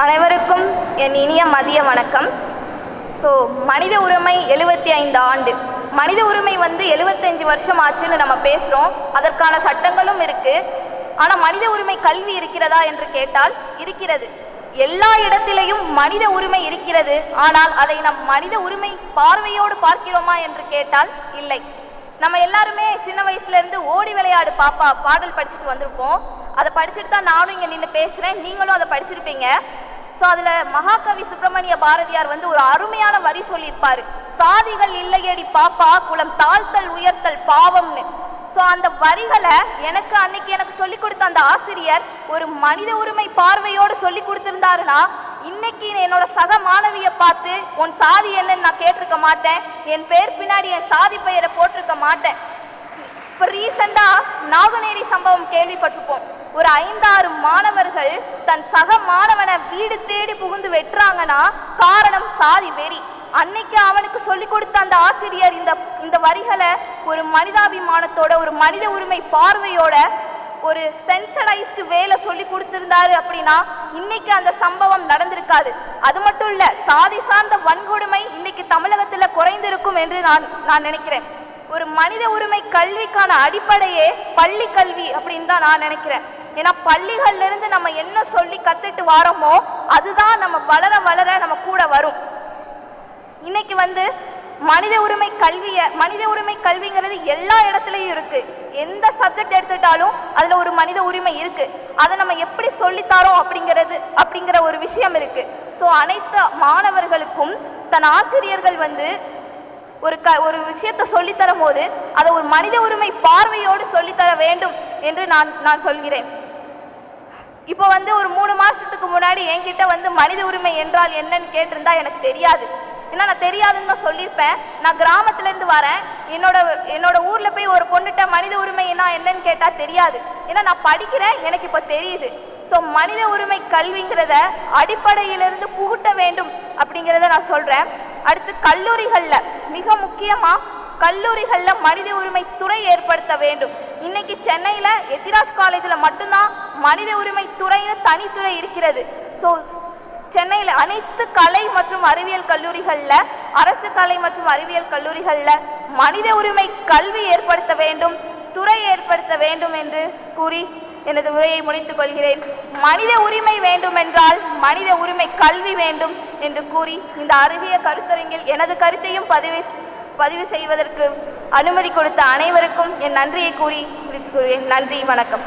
அனைவருக்கும் என் இனிய மதிய வணக்கம். ஸோ மனித உரிமை எழுபத்தி ஐந்து ஆண்டு. மனித உரிமை வந்து எழுபத்தஞ்சு வருஷம் ஆச்சுன்னு நம்ம பேசுகிறோம் அதற்கான சட்டங்களும் இருக்குது ஆனால் மனித உரிமை கல்வி இருக்கிறதா என்று கேட்டால் இருக்கிறது. எல்லா இடத்திலையும் மனித உரிமை இருக்கிறது. ஆனால் அதை நம் மனித உரிமை பார்வையோடு பார்க்கிறோமா என்று கேட்டால் இல்லை. நம்ம எல்லாருமே சின்ன வயசுலேருந்து ஓடி விளையாடு பாப்பா பாடல் படிச்சுட்டு வந்திருப்போம். அதை படிச்சுட்டு தான் நானும் இங்கே நின்று பேசுகிறேன் நீங்களும் அதை படிச்சிருப்பீங்க. ஸோ அதில் மகாகவி சுப்பிரமணிய பாரதியார் வந்து ஒரு அருமையான வரி சொல்லியிருப்பார். சாதிகள் இல்லையடி பாப்பா குலம் தாழ்த்தல் உயர்த்தல் பாவம்னு. ஸோ அந்த வரிகளை எனக்கு அன்னைக்கு எனக்கு சொல்லி கொடுத்த அந்த ஆசிரியர் ஒரு மனித உரிமை பார்வையோடு சொல்லி கொடுத்துருந்தாருன்னா இன்னைக்கு என்னோட சக மாணவியை பார்த்து உன் சாதி என்னன்னு நான் கேட்டிருக்க மாட்டேன். என் பேர் பின்னாடி என் சாதி பெயரை போட்டிருக்க மாட்டேன். இப்போ ரீசெண்டாக நாகநேரி சம்பவம் கேள்விப்பட்டிருப்போம். ஒரு ஐந்தாறு மாணவர்கள் தன் சக மாணவனை வீடு தேடி புகுந்து வெட்டுறாங்கன்னா காரணம் சாதி வெறி. அன்னைக்கு அவனுக்கு சொல்லி கொடுத்த அந்த ஆசிரியர் இந்த இந்த வரிகளை ஒரு மனிதாபிமானத்தோட ஒரு மனித உரிமை பார்வையோட ஒரு சென்சடைஸ்டு வேலை சொல்லி கொடுத்திருந்தாரு அப்படின்னா இன்னைக்கு அந்த சம்பவம் நடந்திருக்காது. அது மட்டும் இல்ல சாதி சார்ந்த வன்கொடுமை இன்னைக்கு தமிழகத்துல குறைந்திருக்கும் என்று நான் நான் நினைக்கிறேன். ஒரு மனித உரிமை கல்விக்கான அடிப்படையே பள்ளி கல்வி அப்படின்னு தான் நான் நினைக்கிறேன். ஏன்னா பள்ளிகள்ல இருந்து நம்ம என்ன சொல்லி கத்துட்டு வரோமோ அதுதான் நம்ம வளர வளர நம்ம கூட வரும். இன்னைக்கு வந்து மனித உரிமை கல்விய மனித உரிமை கல்விங்கிறது எல்லா இடத்துலையும் இருக்கு. எந்த சப்ஜெக்ட் எடுத்துட்டாலும் அதுல ஒரு மனித உரிமை இருக்கு. அதை நம்ம எப்படி சொல்லித்தரோம் அப்படிங்கிறது அப்படிங்கிற ஒரு விஷயம் இருக்கு. ஸோ அனைத்து மாணவர்களுக்கும் தன் ஆசிரியர்கள் வந்து ஒரு க ஒரு விஷயத்தை சொல்லித்தரும் போது அதை ஒரு மனித உரிமை பார்வையோடு சொல்லித்தர வேண்டும் என்று நான் நான் சொல்கிறேன். இப்போ வந்து ஒரு மூணு மாசத்துக்கு முன்னாடி என்கிட்ட வந்து மனித உரிமை என்றால் என்னன்னு கேட்டிருந்தா எனக்கு தெரியாது. ஏன்னா நான் தெரியாதுன்னு தான் சொல்லியிருப்பேன். நான் கிராமத்துலேருந்து வரேன். என்னோட என்னோட ஊர்ல போய் ஒரு பொண்ணுகிட்ட மனித உரிமைனா என்னன்னு கேட்டால் தெரியாது. ஏன்னா நான் படிக்கிறேன். எனக்கு இப்போ தெரியுது. ஸோ மனித உரிமை கல்விங்கிறத அடிப்படையிலிருந்து புகுட்ட வேண்டும் அப்படிங்கிறத நான் சொல்கிறேன் அடுத்து கல்லூரிகளில் மிக முக்கியமாக கல்லூரிகளில் மனித உரிமை துறை ஏற்படுத்த வேண்டும். இன்னைக்கு சென்னையில் எத்திராஜ் காலேஜில் மட்டும்தான் மனித உரிமை துறைன்னு தனித்துறை இருக்கிறது. ஸோ சென்னையில் அனைத்து கலை மற்றும் அறிவியல் கல்லூரிகளில் அரசு கலை மற்றும் அறிவியல் கல்லூரிகளில் மனித உரிமை கல்வி ஏற்படுத்த வேண்டும். துறை ஏற்படுத்த வேண்டும் என்று கூறி எனது உரையை முடித்துக் கொள்கிறேன். மனித உரிமை வேண்டுமென்றால் மனித உரிமை கல்வி வேண்டும் என்று கூறி இந்த அருகிய கருத்தரங்கில் எனது கருத்தையும் பதிவு பதிவு செய்வதற்கு அனுமதி கொடுத்த அனைவருக்கும் என் நன்றியை கூறி முடித்துக் கொள்கிறேன். நன்றி வணக்கம்.